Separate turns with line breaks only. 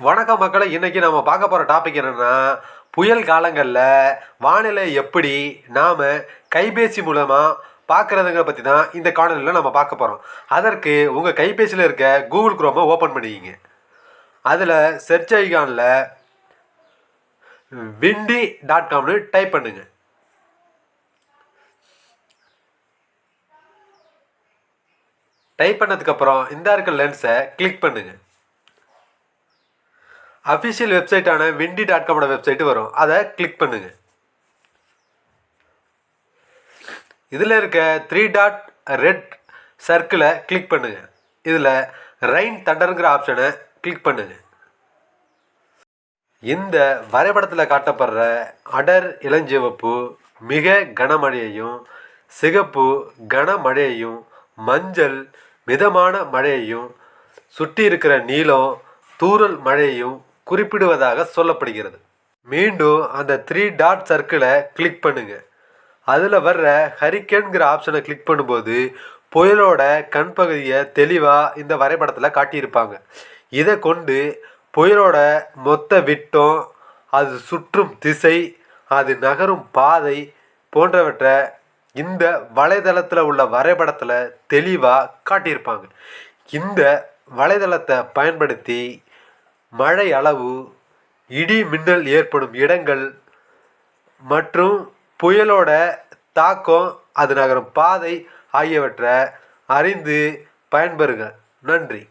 வணக்கம் மக்களை இன்றைக்கி நம்ம பார்க்க போகிற டாபிக் என்னென்னா புயல் காலங்களில் வானிலை எப்படி நாம் கைபேசி மூலமாக பார்க்குறதுங்க பற்றி தான் இந்த காணொலியில் நம்ம பார்க்க போகிறோம் அதற்கு உங்கள் கைபேசியில் இருக்க கூகுள் குரோமை ஓப்பன் பண்ணிக்கிங்க. அதில் சர்ச் ஐகானில் விண்டி டாட் காம்னு டைப் பண்ணுங்க டைப் பண்ணதுக்கப்புறம் இந்த இருக்க லென்ஸை கிளிக் பண்ணுங்கள் அஃபிஷியல் வெப்சைட்டான விண்டி டாட் காமோட வெப்சைட்டு வரும். அதை கிளிக் பண்ணுங்க. இதில் இருக்க த்ரீ டாட் ரெட் சர்க்கிளை கிளிக் பண்ணுங்க. இதில் ரைன் தண்டருங்கிற ஆப்ஷனை கிளிக் பண்ணுங்க. இந்த வரைபடத்தில் காட்டப்படுற அடர் இளஞ்சிவப்பு மிக கனமழையையும் சிகப்பு கனமழையையும் மஞ்சள் மிதமான மழையையும் சுற்றி இருக்கிற நீளம் தூறல் மழையையும் குறிப்பிடுவதாக சொல்லப்படுகிறது. மீண்டும் அந்த த்ரீ டாட் சர்க்கிளை கிளிக் பண்ணுங்க. அதில் வர்ற ஹரிக்கேன்கிற ஆப்ஷனை கிளிக் பண்ணும்போது புயலோட கண் பகுதியை தெளிவாக இந்த வரைபடத்தில் காட்டியிருப்பாங்க. இதை கொண்டு புயலோட மொத்த விட்டம் அது சுற்றும் திசை அது நகரும் பாதை போன்றவற்றை இந்த வலைதளத்தில் உள்ள வரைபடத்தில் தெளிவாக காட்டியிருப்பாங்க. இந்த வலைதளத்தை பயன்படுத்தி மழை அளவு இடி மின்னல் ஏற்படும் இடங்கள் மற்றும் புயலோட தாக்கம் அது நகரும் பாதை ஆகியவற்றை அறிந்து பயன்பெறுங்க நன்றி.